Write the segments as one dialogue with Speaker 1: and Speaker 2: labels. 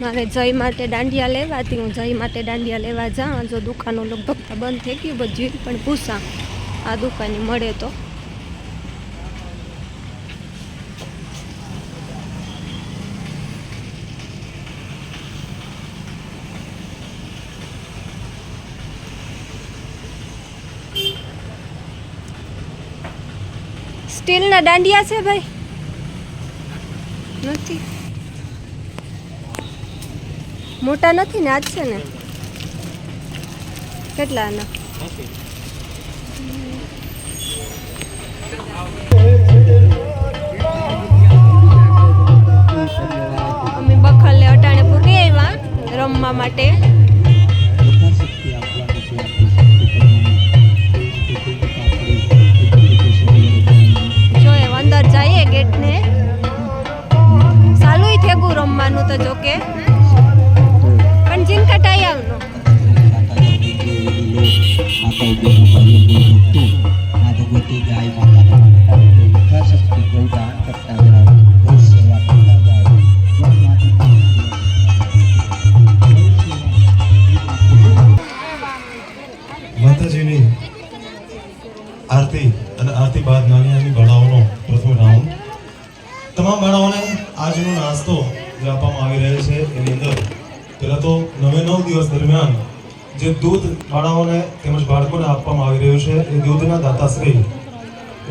Speaker 1: મારે જય માટે દાંડિયા લેવાથી હું જય માટે દાંડિયા લેવા જાઉં. જો દુકાનો લગભગ બંધ થઈ ગયું, બધી પણ પૂછા આ દુકાને મળે તો. સ્ટીલના દાંડિયા છે ભાઈ? નથી. મોટા નથી ને, આજ છે ને? કેટલાના? અમે બખલે અટાણે પૂરી આવ્યા, રમવા માટે.
Speaker 2: યથાશક્તિ આપવાની છે આપણી
Speaker 1: જો એ અંદર જઈએ ગેટને. સાલું થેગું રમવાનું તો જો
Speaker 3: માતાજીની આરતી અને આરતી બાદ નાની નાની બાળાઓનો પ્રથમ રાઉન્ડ. તમામ બાળાઓને આજનો નાસ્તો જે આપવામાં આવી રહ્યો છે એની અંદર. પહેલાં તો નવે નવ દિવસ દરમિયાન જે દૂધ બાળાઓને તેમજ બાળકોને આપવામાં આવી રહ્યું છે, એ દૂધના દાતાશ્રી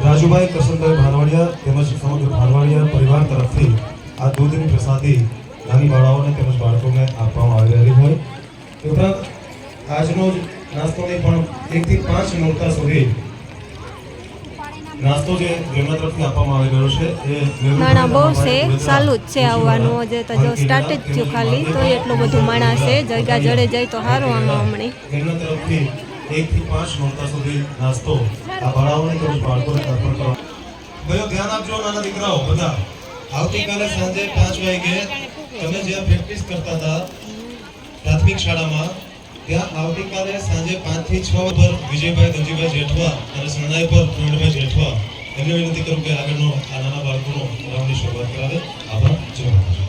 Speaker 3: રાજુભાઈ કરશનભાઈ ભારવાડિયા તેમજ સમગ્ર ભારવાડિયા પરિવાર તરફથી આ દૂધની પ્રસાદી નાની બાળાઓને તેમજ બાળકોને આપવામાં આવી રહેલી હોય. ઉપરાંત આજનો જ નાસ્તો પણ એકથી પાંચ નોરતા સુધી નાસ્તો જે જેમના તરફથી આપવામાં આવી રહ્યો છે એ
Speaker 1: નાના બહુ છે
Speaker 3: ભાઈ
Speaker 1: જ છે આવવાનું હજે તો જો સ્ટાર્ટ જ થયું ખાલી તો એટલું બધું માણસ છે જગ્યા જડે જાય તો સારું આમાં હમણાં.
Speaker 3: એમના તરફથી એકથી પાંચ નોરતા સુધી નાસ્તો આ બાળાઓને તેમજ બાળકોને અર્પણ કરવા. ગયો ધ્યાન આપજો નાના દીકરાઓ બધા. આવતીકાલે સાંજે પાંચ વાગે તમે જ્યાં પ્રેક્ટિસ કરતા હતા પ્રાથમિક શાળામાં ત્યાં આવતીકાલે સાંજે પાંચથી છ પર વિજયભાઈ ધનજીભાઈ જેઠવા અને શરણાઈ પર પ્રવીણભાઈ જેઠવા એમને વિનંતી કરું કે આગળનો આ નાના બાળકોનો રાઉન્ડની શરૂઆત કરાવે. આભાર. જય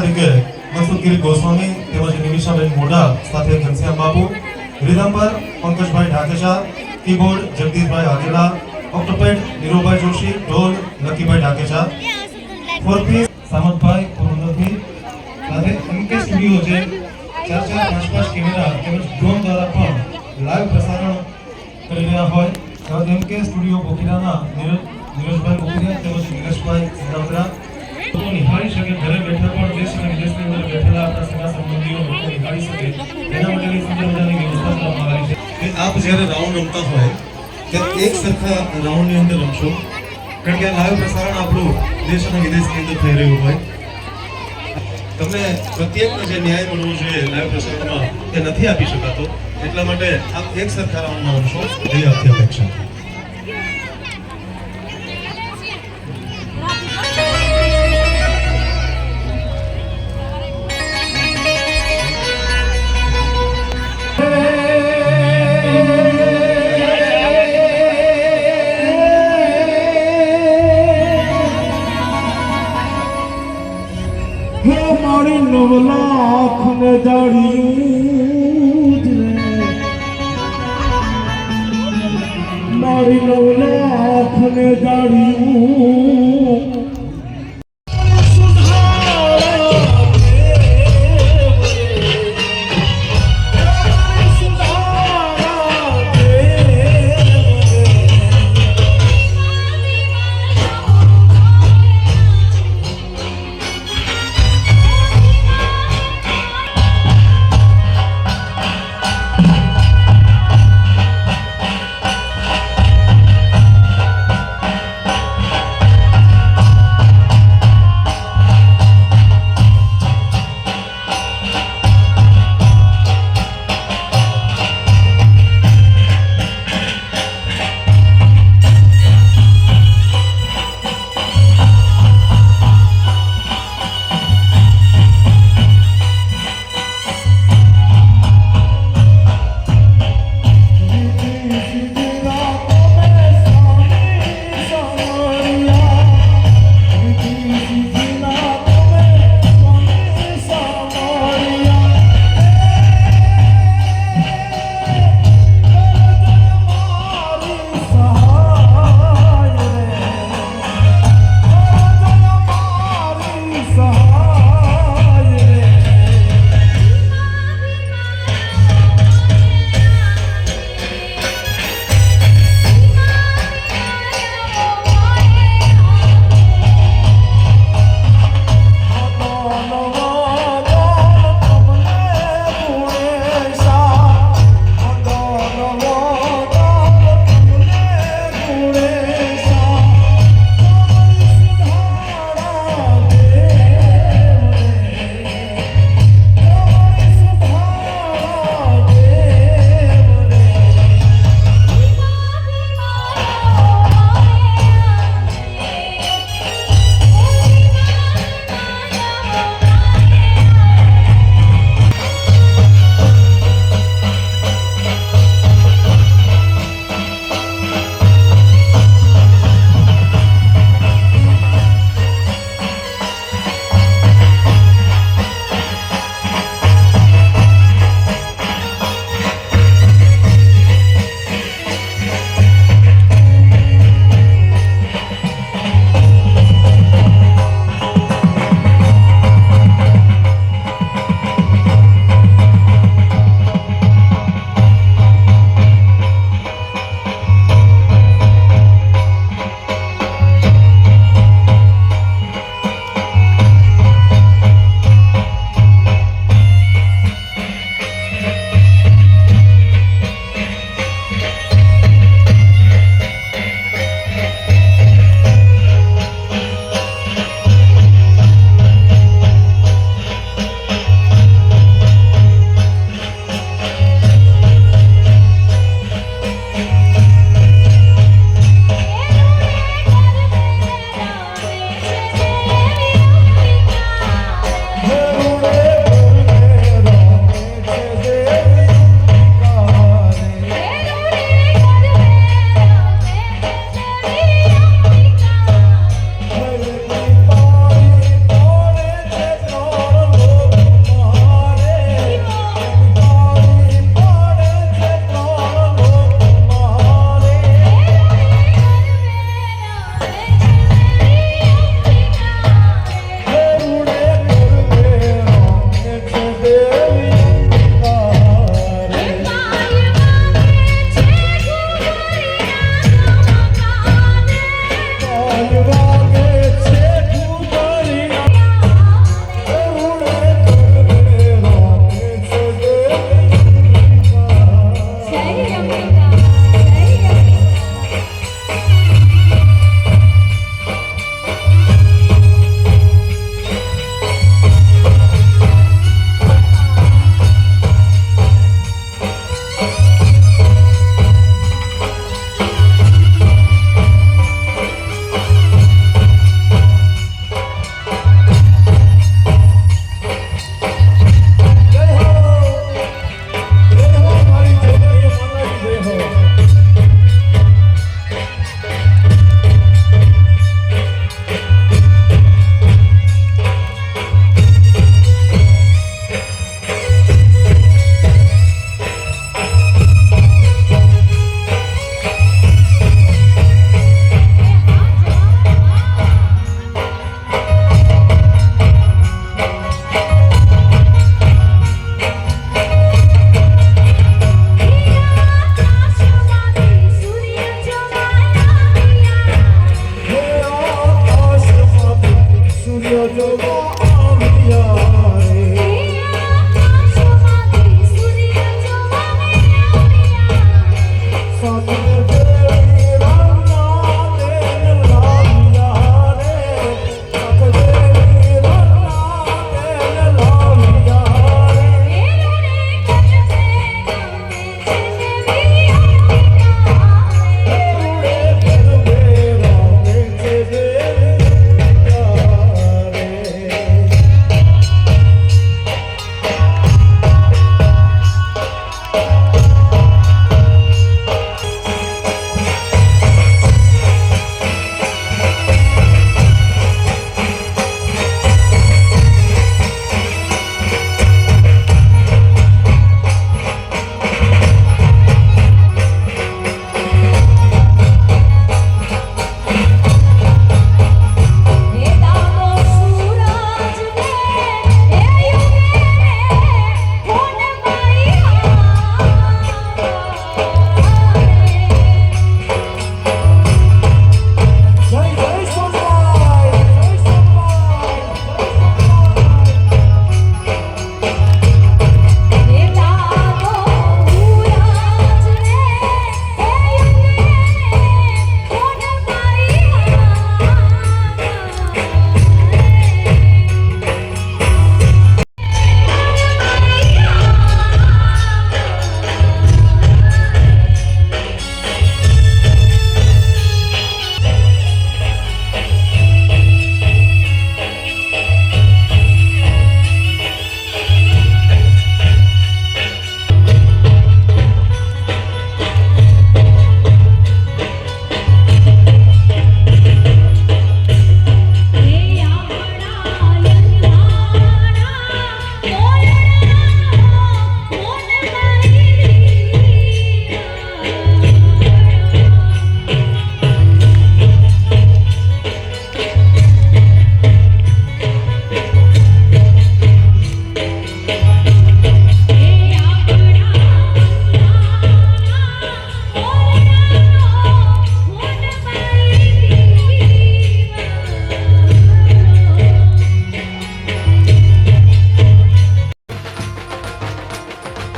Speaker 1: તરીકે મનસુખગીરી ગોસ્વામી તેમજ નિમિષાબેન મોઢા સાથે ઘનશ્યામ બાબુ રિધમ પર પંકજભાઈ ઢાકેશા, કીબોર્ડ, જગદીશભાઈ વાઘેલા ઓક્ટોપેડ, નીરુભાઈ જોશી, ઢોલ, લકીભાઈ ઢાકેચા ફોરપીસ સામતભાઈ પોરબંદરથી સાથે એમકે સ્ટુડિયો જે ચાર ચાર પાંચ પાંચ કેમેરા તેમજ ડ્રોન દ્વારા પણ લાઈવ પ્રસારણ કરી રહ્યા હોય. તેમજ કે સ્ટુડિયો બોકીરાના નીરજ નીરજભાઈ બોકીરા તેમજ નીરજભાઈ સિંધાવરા
Speaker 3: આપ જ્યારે રાઉન્ડ રમતા હોય ત્યારે એક સરખા રાઉન્ડની અંદર રમશો. કારણ કે આ લાઈવ પ્રસારણ આપણું દેશ અને વિદેશની અંદર થઈ રહ્યું હોય. તમને પ્રત્યેકને જે ન્યાય મળવો જોઈએ લાઈવ પ્રસારણમાં, તે નથી આપી શકાતો. એટલા માટે આપ એક સરખા રાઉન્ડમાં રમશો. એવી આપતી અપેક્ષા
Speaker 4: મારી નવલાખ ને દાડિયું જ રે. મારી નવલાખ ને દાડિયું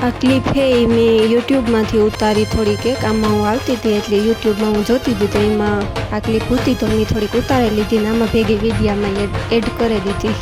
Speaker 1: આ ક્લિપ હે મેં યુટ્યુબમાંથી ઉતારી થોડીક, એક આમાં હું આવતી હતી એટલે યુટ્યુબમાં હું જોતી હતી, તો એમાં આ ક્લિપ હતી તો મેં થોડીક ઉતારી લીધી ને આમાં ભેગી વિડીયામાં એડ કરી દીધી.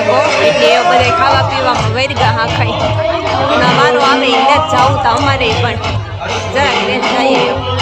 Speaker 1: થયો એટલે એ બધા ખાવા પીવામાં વૈરગા હા ખાઈ વારો આવે એટલે જ જાઉં તો અમારે પણ. જરાક જઈએ.